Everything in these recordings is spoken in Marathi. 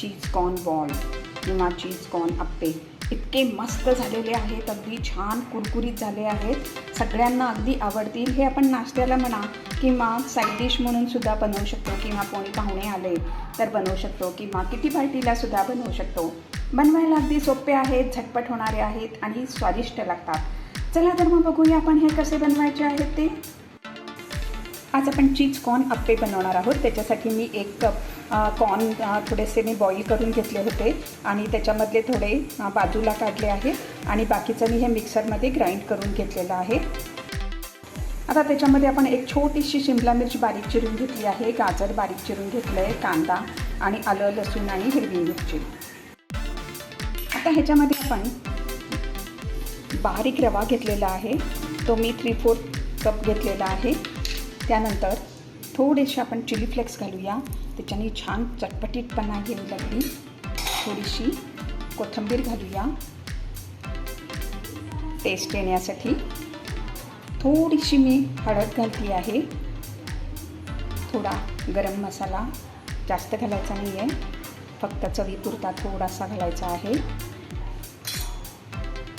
चीज कॉर्न बॉल किंवा चीज कॉर्न अप्पे इतके मस्त झालेले आहेत अगदी छान कुरकुरीत झाले आहेत. सगळ्यांना अगदी आवडतील. हे आपण नाश्त्याला म्हणा किंवा साईड डिश म्हणून सुद्धा बनवू शकतो किंवा कोणी पाहुणे आले तर बनवू शकतो किंवा किती पार्टीला सुद्धा बनवू शकतो. बनवायला अगदी सोपे आहेत झटपट होणारे आहेत आणि स्वादिष्ट लागतात. चला तर मग बघूया आपण हे कसे बनवायचे आहेत ते. आज आपण चीज कॉर्न अप्पे बनवणार आहोत. त्याच्यासाठी मी एक कप कॉर्न थोडेसे मी बॉईल करून घेतले होते आणि त्याच्यामधले थोडे बाजूला काढले आहे आणि बाकीचं मी हे मिक्सरमध्ये ग्राइंड करून घेतलेलं आहे. आता त्याच्यामध्ये आपण एक छोटीशी शिमला मिरची बारीक चिरून घेतली आहे गाजर बारीक चिरून घेतलं आहे कांदा आणि आलं लसूण आणि हिरवी मिरची. आता ह्याच्यामध्ये आपण बारीक रवा घेतलेला आहे. तो मी थ्री फोर्थ कप घेतलेला आहे. त्यानंतर थोडेसे आपण चिली फ्लेक्स घालूया. त्याच्याने छान चटपटीतपणा घेऊ लागली. थोडीशी कोथिंबीर घालूया. टेस्ट येण्यासाठी. थोडीशी मी हळद घालती आहे. थोडा गरम मसाला जास्त घालायचा नाही आहे फक्त चवीपुरता थोडासा घालायचा आहे.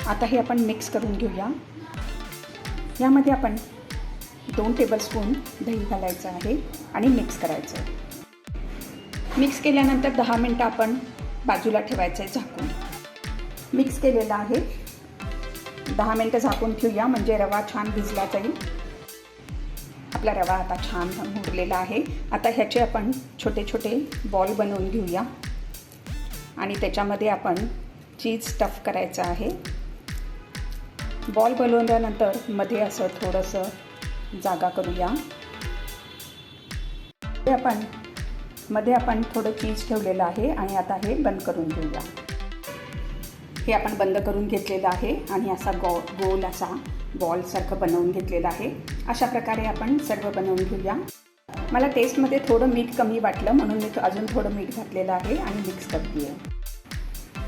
आता हे आपण मिक्स करून घेऊया. यामध्ये आपण दोन टेबलस्पून दही घालायचं आहे आणि मिक्स करायचं आहे. मिक्स केल्यानंतर दहा मिनटं आपण बाजूला ठेवायचं आहे झाकून. मिक्स केलेलं आहे. दहा मिनटं झाकून ठेवूया म्हणजे रवा छान भिजला जाईल. आपला रवा आता छान उरलेला आहे. आता ह्याचे आपण छोटे छोटे बॉल बनवून घेऊया. आणि त्याच्यामध्ये आपण चीज स्टफ करायचं आहे. बॉल बनवल्यानंतरमध्ये असं थोडंसं जागा करूया. ते आपण मध्ये आपण थोडं चीज ठेवलेलं आहे आणि आता हे बंद करून घेऊया. हे आपण बंद करून घेतलेलं आहे आणि असा गो गोल असा बॉलसारखं बनवून घेतलेलं आहे. अशा प्रकारे आपण सर्व बनवून घेऊया. मला टेस्टमध्ये थोडं मीठ कमी वाटलं म्हणून मी अजून थोडं मीठ घातलेलं आहे आणि मिक्स करते आहे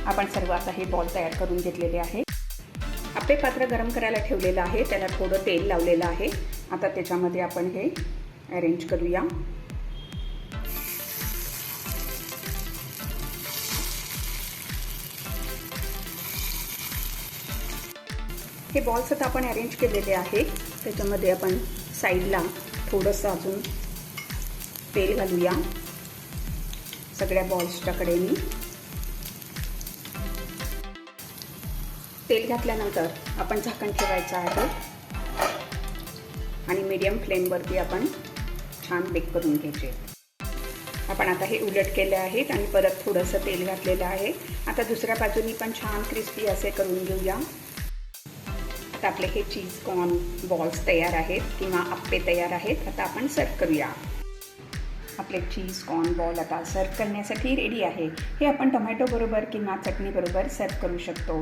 आपण सर्व आता हे बॉल तयार करून घेतलेले आहे. आपे पात्र गरम करायला ठेवलेलं आहे. त्याला थोडं तेल लावलेलं आहे. आता त्याच्यामध्ये आपण हे अरेंज करूया. हे बॉल्स आता आपण अरेंज केलेले आहे त्याच्यामध्ये आपण साईडला थोडंसं अजून तेल घालूया. सगळ्या बॉल्सच्या कडेनी. तेल घातल्यानंतर आपण झाकण ठेवायचं आहे. आणि मीडियम फ्लेमवरती आपण छान बेक करून घ्यायचे. आपण आता हे उलट केले आहेत आणि परत थोडंसं तेल घातलेलं आहे. आता दुसऱ्या बाजूनी पण छान क्रिस्पी असे करून घेऊया. आता आपले हे चीज कॉर्न बॉल्स तयार आहेत किंवा आप्पे तयार आहेत. आता आपण सर्व करूया. आपले चीज कॉर्न बॉल आता सर्व करण्यासाठी रेडी आहे. हे आपण टोमॅटो बरोबर किंवा चटणीबरोबर सर्व करू शकतो.